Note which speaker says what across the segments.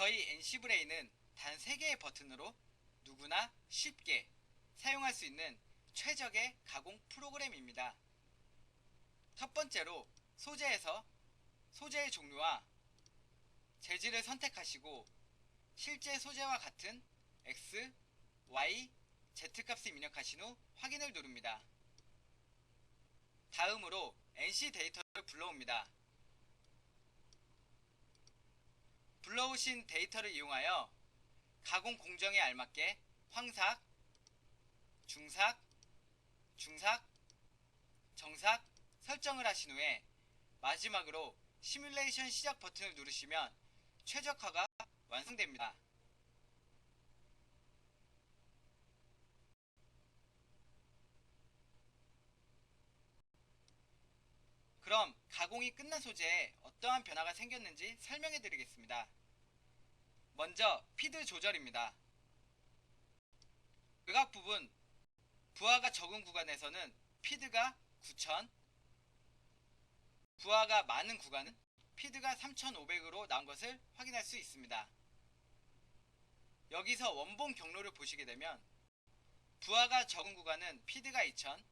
Speaker 1: 저희 NC브레인은 단 3개의 버튼으로 누구나 쉽게 사용할 수 있는 최적의 가공 프로그램입니다. 첫 번째로 소재에서 소재의 종류와 재질을 선택하시고 실제 소재와 같은 X, Y, Z 값을 입력하신 후 확인을 누릅니다. 다음으로 NC 데이터를 불러옵니다. 불러오신 데이터를 이용하여 가공 공정에 알맞게 황삭, 중삭, 중삭, 정삭 설정을 하신 후에 마지막으로 시뮬레이션 시작 버튼을 누르시면 최적화가 완성됩니다. 그럼 가공이 끝난 소재에 어떠한 변화가 생겼는지 설명해 드리겠습니다. 먼저 피드 조절입니다. 외곽 부분 부하가 적은 구간에서는 피드가 9000 부하가 많은 구간은 피드가 3500으로 나온 것을 확인할 수 있습니다. 여기서 원본 경로를 보시게 되면 부하가 적은 구간은 피드가 2000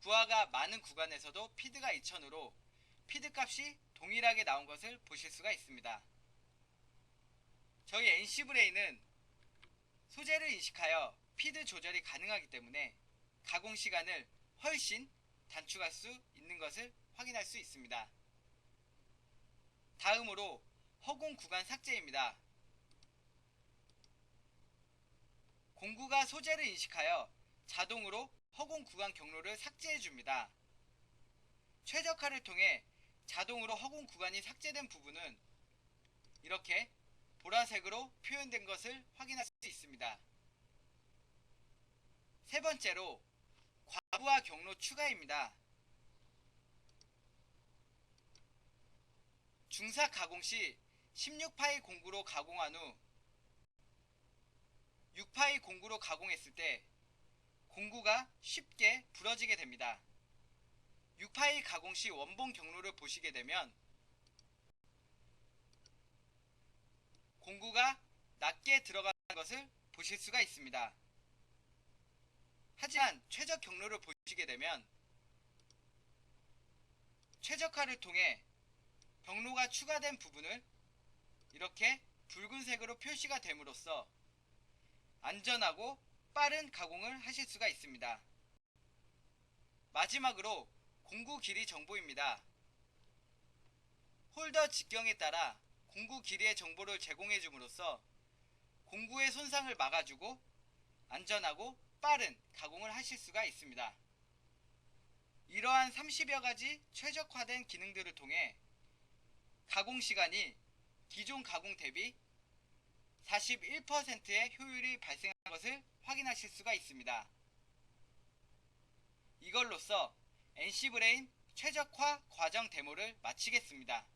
Speaker 1: 부하가 많은 구간에서도 피드가 2000으로 피드 값이 동일하게 나온 것을 보실 수가 있습니다. 저희 NC브레인은 소재를 인식하여 피드 조절이 가능하기 때문에 가공 시간을 훨씬 단축할 수 있는 것을 확인할 수 있습니다. 다음으로 허공 구간 삭제입니다. 공구가 소재를 인식하여 자동으로 허공 구간 경로를 삭제해 줍니다. 최적화를 통해 자동으로 허공 구간이 삭제된 부분은 이렇게 보라색으로 표현된 것을 확인할 수 있습니다. 세 번째로 과부하 경로 추가입니다. 중사 가공 시 16파이 공구로 가공한 후 6파이 공구로 가공했을 때 공구가 쉽게 부러지게 됩니다. 6파이 가공 시 원본 경로를 보시게 되면 공구가 낮게 들어가는 것을 보실 수가 있습니다. 하지만 최적 경로를 보시게 되면 최적화를 통해 경로가 추가된 부분을 이렇게 붉은색으로 표시가 됨으로써 안전하고 빠른 가공을 하실 수가 있습니다. 마지막으로 공구 길이 정보입니다. 홀더 직경에 따라 공구 길이의 정보를 제공해 줌으로써 공구의 손상을 막아주고 안전하고 빠른 가공을 하실 수가 있습니다. 이러한 30여 가지 최적화된 기능들을 통해 가공 시간이 기존 가공 대비 41%의 효율이 발생한 것을 확인하실 수가 있습니다. 이걸로써 NC브레인 최적화 과정 데모를 마치겠습니다.